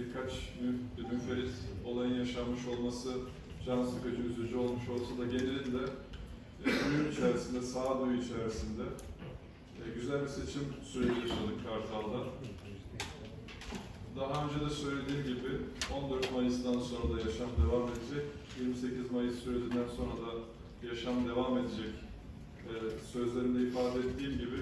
birkaç mü- münferit olayın yaşanmış olması can sıkıcı, üzücü olmuş olsa da genelinde e, oyun içerisinde, sağduyu içerisinde e, güzel bir seçim süreci yaşadık Kartal'da. Daha önce de söylediğim gibi 14 Mayıs'tan sonra da yaşam devam edecek. 28 Mayıs sürecinden sonra da yaşam devam edecek. E, sözlerimde ifade ettiğim gibi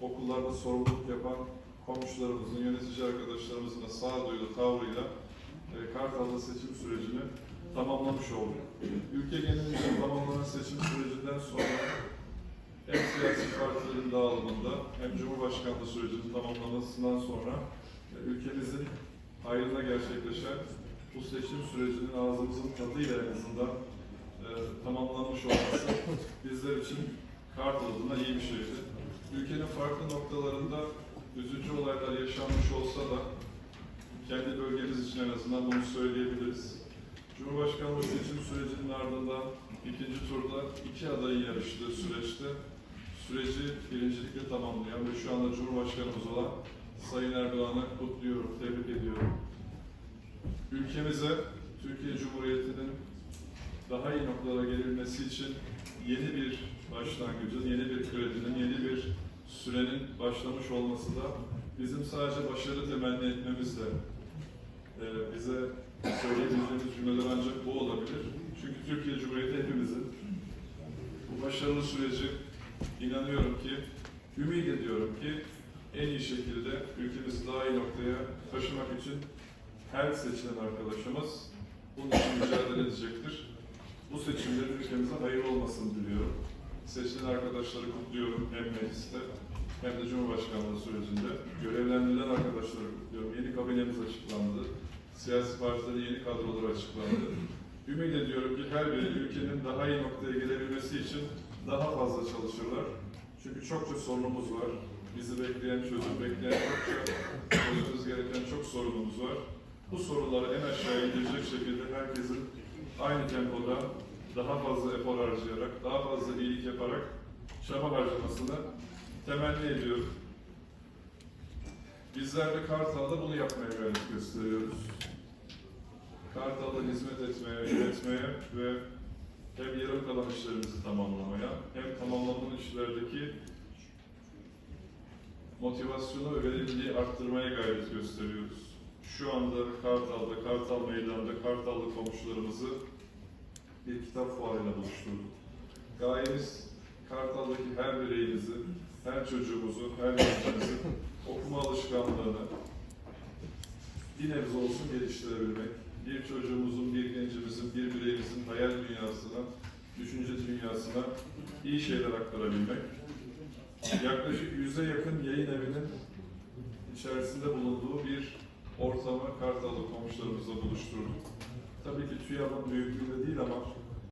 okullarda sorumluluk yapan komşularımızın, yönetici arkadaşlarımızın da sağduyulu tavrıyla e, Kartal'da seçim sürecini tamamlamış olduk. Ülke genelinde tamamlanan seçim sürecinden sonra hem siyasi partilerin dağılımında hem Cumhurbaşkanlığı sürecinin tamamlamasından sonra e, ülkemizin hayrına gerçekleşen bu seçim sürecinin ağzımızın tadıyla en azından e, tamamlanmış olması bizler için kart adına iyi bir şeydi. Ülkenin farklı noktalarında üzücü olaylar yaşanmış olsa da kendi bölgemiz için en azından bunu söyleyebiliriz. Cumhurbaşkanlığı seçim sürecinin ardından ikinci turda iki adayın yarıştığı süreçte süreci birincilikle tamamlayan ve şu anda Cumhurbaşkanımız olan Sayın Erdoğan'ı kutluyorum, tebrik ediyorum. Ülkemize, Türkiye Cumhuriyeti'nin daha iyi noktalara gelilmesi için yeni bir başlangıcın, yeni bir kredinin, yeni bir sürenin başlamış olması da bizim sadece başarı temenni etmemizle e, bize söyleyebileceğimiz cümleler ancak bu olabilir. Çünkü Türkiye Cumhuriyeti hepimizin. Bu başarılı süreci inanıyorum ki, ümit ediyorum ki en iyi şekilde ülkemizi daha iyi noktaya taşımak için her seçilen arkadaşımız bunun için mücadele edecektir. Bu seçimlerin ülkemize hayırlı olmasını diliyorum. Seçilen arkadaşları kutluyorum hem mecliste hem de Cumhurbaşkanlığı sürecinde. Görevlendirilen arkadaşları kutluyorum. Yeni kabinemiz açıklandı. Siyasi partilerin yeni kadroları açıklandı. Ümit ediyorum ki her biri ülkenin daha iyi noktaya gelebilmesi için daha fazla çalışırlar. Çünkü çokça sorunumuz var. Bizi bekleyen, çözüm bekleyen çokça çözmemiz gereken çok sorunumuz var. Bu soruları en aşağıya indirecek şekilde herkesin aynı tempoda daha fazla efor harcayarak, daha fazla iyilik yaparak çaba harcamasını temenni ediyorum. Bizler de Kartal'da bunu yapmaya gayret gösteriyoruz. Kartal'da hizmet etmeye, üretmeye ve hem yarım kalan işlerimizi tamamlamaya, hem tamamlanan işlerdeki motivasyonu ve verimliliği arttırmaya gayret gösteriyoruz. Şu anda Kartal'da, Kartal Meydanı'nda Kartallı komşularımızı bir kitap fuarıyla buluşturduk. Gayemiz Kartal'daki her bireyimizi, her çocuğumuzu, her gencimizi okuma alışkanlığını bir nebze olsun geliştirebilmek, bir çocuğumuzun, bir gencimizin, bir bireyimizin hayal dünyasına, düşünce dünyasına iyi şeyler aktarabilmek. Yaklaşık yüze yakın yayın evinin içerisinde bulunduğu bir ortamı Kartal'lı komşularımızla buluşturduk. Tabii ki TÜYAP'ın büyüklüğünde değil ama